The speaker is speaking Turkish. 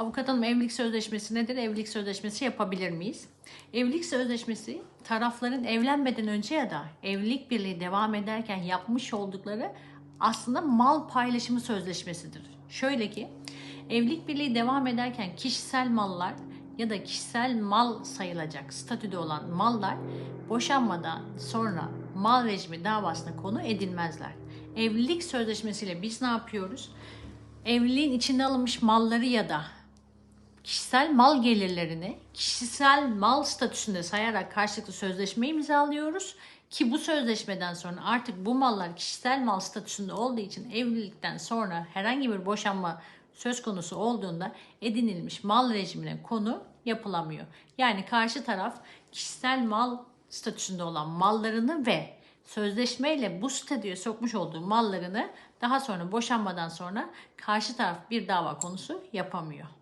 Avukat hanım evlilik sözleşmesi nedir? Evlilik sözleşmesi yapabilir miyiz? Evlilik sözleşmesi tarafların evlenmeden önce ya da evlilik birliği devam ederken yapmış oldukları aslında mal paylaşımı sözleşmesidir. Şöyle ki evlilik birliği devam ederken kişisel mallar ya da kişisel mal sayılacak statüde olan mallar boşanmadan sonra mal rejimi davasına konu edilmezler. Evlilik sözleşmesiyle biz ne yapıyoruz? Evliliğin içinde alınmış malları ya da kişisel mal gelirlerini kişisel mal statüsünde sayarak karşılıklı sözleşme imzalıyoruz ki bu sözleşmeden sonra artık bu mallar kişisel mal statüsünde olduğu için evlilikten sonra herhangi bir boşanma söz konusu olduğunda edinilmiş mal rejimine konu yapılamıyor. Yani karşı taraf kişisel mal statüsünde olan mallarını ve sözleşmeyle bu statüye sokmuş olduğu mallarını daha sonra boşanmadan sonra karşı taraf bir dava konusu yapamıyor.